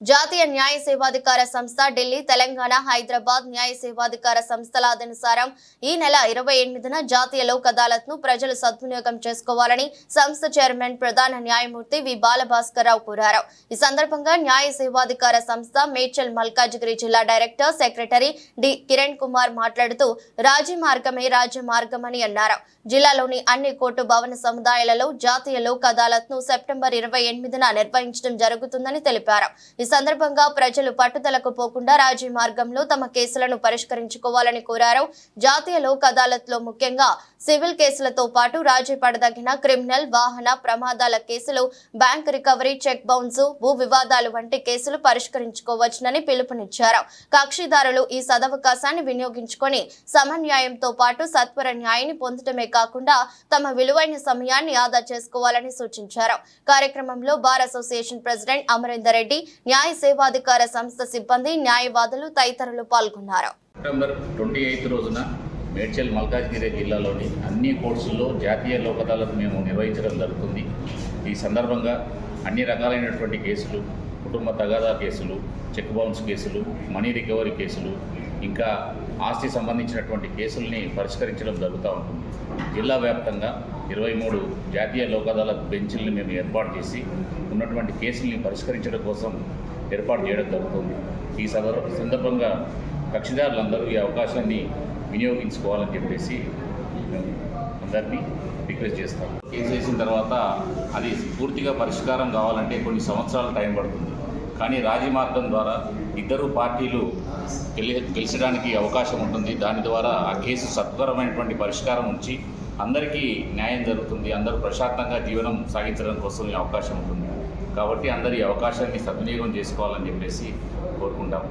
జాతీయ న్యాయ సేవాధికార సంస్థ ఢిల్లీ తెలంగాణ హైదరాబాద్ న్యాయ సేవాధికార సంస్థల అదనుసారం ఈ నెల ఇరవై ఎనిమిదిన జాతీయ లోక్ అదాలత్ను ప్రజలు సద్వినియోగం చేసుకోవాలని సంస్థ చైర్మన్ ప్రధాన న్యాయమూర్తి వి బాలభాస్కర్ రావు కోరారు. ఈ సందర్భంగా న్యాయ సేవాధికార సంస్థ మేడ్చల్ మల్కాజిగిరి జిల్లా director secretary D Kiran Kumar మాట్లాడుతూ రాజీ మార్గమే రాజ్య మార్గమని అన్నారు. జిల్లాలోని అన్ని కోర్టు భవన సముదాయాలలో జాతీయ లోక్ అదాలత్ను సెప్టెంబర్ ఇరవై ఎనిమిదిన నిర్వహించడం జరుగుతుందని తెలిపారు. ఈ సందర్భంగా ప్రజలు పట్టుదలకు పోకుండా రాజీ మార్గంలో తమ కేసులను పరిష్కరించుకోవాలని కోరారు. జాతీయ లోక్ అదాలత్లో ముఖ్యంగా సివిల్ కేసులతో పాటు రాజీ పడదగిన క్రిమినల్ వాహన ప్రమాదాల కేసులు బ్యాంక్ రికవరీ చెక్ బౌన్స్ భూ వివాదాలు వంటి కేసులు పరిష్కరించుకోవచ్చునని పిలుపునిచ్చారు. కక్షిదారులు ఈ సదవకాశాన్ని వినియోగించుకొని సమన్యాయంతో పాటు సత్వర న్యాయాన్ని పొందటమే కాకుండా తమ విలువైన సమయాన్ని ఆదా చేసుకోవాలని సూచించారు. కార్యక్రమంలో bar association president Amarender Reddy న్యాయ సేవాధికార సంస్థ సిబ్బంది న్యాయవాదులు తదితరులు పాల్గొన్నారు. సెప్టెంబర్ ట్వంటీ ఎయిత్ రోజున మేడ్చల్ మల్కాజ్గిరి జిల్లాలోని అన్ని కోర్సుల్లో జాతీయ లోక్ అదాలత్ మేము నిర్వహించడం జరుగుతుంది. ఈ సందర్భంగా అన్ని రకాలైనటువంటి కేసులు కుటుంబ తగాదా కేసులు చెక్ బౌన్స్ కేసులు మనీ రికవరీ కేసులు ఇంకా ఆస్తి సంబంధించినటువంటి కేసుల్ని పరిష్కరించడం జరుగుతూ ఉంటుంది. జిల్లా వ్యాప్తంగా ఇరవై మూడు జాతీయ లోక్ అదాలత్ బెంచ్ల్ని మేము ఏర్పాటు చేసి ఉన్నటువంటి కేసుల్ని పరిష్కరించడం కోసం ఏర్పాటు చేయడం జరుగుతుంది. ఈ సందర్భ సందర్భంగా కక్షిదారులందరూ ఈ అవకాశాన్ని వినియోగించుకోవాలని చెప్పేసి మేము అందరినీ రిక్వెస్ట్ చేస్తాం. కేసు వేసిన తర్వాత అది పూర్తిగా పరిష్కారం కావాలంటే కొన్ని సంవత్సరాల టైం పడుతుంది. కానీ రాజీ మార్గం ద్వారా ఇద్దరు పార్టీలు గెలి గెలిచడానికి అవకాశం ఉంటుంది. దాని ద్వారా ఆ కేసు సత్వరమైనటువంటి పరిష్కారం ఉంచి అందరికీ న్యాయం జరుగుతుంది అందరూ ప్రశాంతంగా జీవనం సాగించడం కోసం ఈ అవకాశం ఉంటుంది. కాబట్టి అందరి అవకాశాన్ని సద్వినియోగం చేసుకోవాలని చెప్పేసి కోరుకుంటాం.